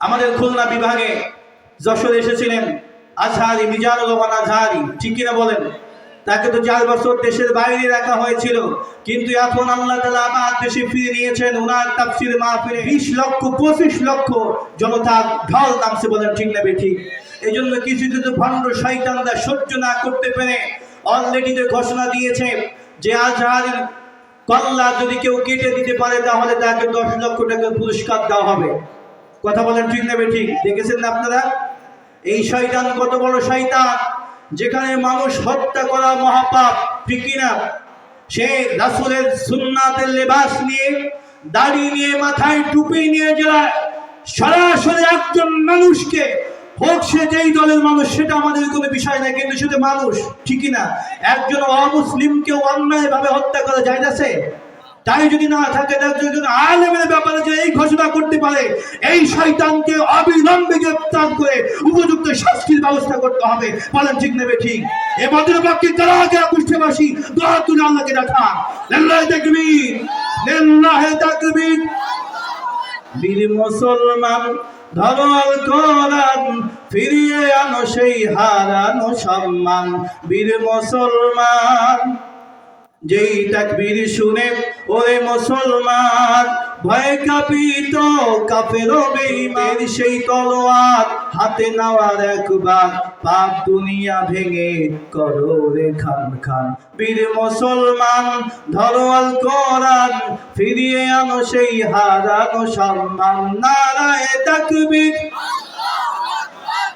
আমাদের খুলনা বিভাগে যশোর এসেছিলেন আজহারি মিজানুর রহমান আজহারি। ঠিক কিনা বলেন? তাকে তো চার বছর দেশের বাইরে রাখা হয়েছিল। কিন্তু এখন আল্লাহ তালা আমার দেশে ফিরে নিয়েছেন ওনার তাফসির মাহফিলে বিশ লক্ষ, পঁচিশ লক্ষ জনতা ঢল নামছে বলেন ঠিক না ঠিক এই জন্য কিছু কিছু ভণ্ড শৈতানরা সহ্য না করতে পেরে অলরেডি যে ঘোষণা দিয়েছে যে আজহারের কল্লা যদি কেউ কেটে দিতে পারে, তাহলে তাকে দশ লক্ষ টাকা পুরস্কার দেওয়া হবে। কথা বলেন ঠিক নেবে ঠিক? দেখেছেন না আপনারা? এই শয়তান কত বড় শয়তান, যেখানে মানুষ হত্যা করা মহাপাপ, ঠিক কিনা? সে রাসুলের সুন্নাতের লেবাস নিয়ে, দাড়ি নিয়ে, মাথায় টুপি নিয়ে যায় সরাসরি একজন মানুষকে, হোক সে যেই দলের মানুষ, সেটা আমাদের কোনো বিষয় না, কিন্তু সেটা মানুষ ঠিকই না একজন অমুসলিমকেও অন্যায় ভাবে হত্যা করা যায় না সে? তাই যদি না থাকে একজন আলেমের ব্যাপারে যে এই ঘোষণা করতে পারে, এই শয়তানকে অবিলম্বে গ্রেপ্তার করে উপযুক্ত শাস্তির ব্যবস্থা করতে হবে। বলেন ঠিক নেবে ঠিক। এ বদর বাক্যে কারা যারা কুষ্ঠবাসী দোয়া তুলে আল্লাহকে দেখা লিল্লাহি তাকবীর লিল্লাহি তাকবীর। বীর মুসলমান ধরল কোরআন ফিরিয়ে আনো সেই হারানো সম্মান। বীর মুসলমান, যেই তাকবীর শুনে ওরে মুসলমান ভয় কাঁপিত কাফের বেঈমান সেই তলোয়ার হাতে নেওয়ার একবার পাপ দুনিয়া ভেঙে করো রে খান খান। বীর মুসলমান ধরো আল কোরআন ফিরিয়ে আনো সেই হারানো সম্মান। নারায় তাকবীর।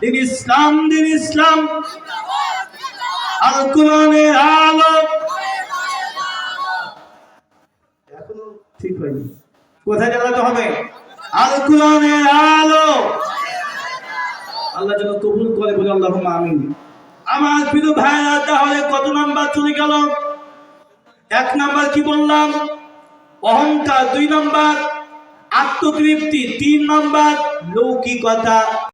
দিন ইসলাম দিন ইসলাম। আল কোরআনের ঠিক হয়নি। কোথায় হবে? আল কোরআনের আলো। আল্লাহ যেন কবুল করে বলে আল্লাহ আমিন। আমার প্রিয় ভাইরা, তাহলে কত নাম্বার চলে গেল? এক নাম্বার কি বললাম? অহংকার দুই নাম্বার, আত্মতৃপ্তি তিন নাম্বার, লৌকিকতা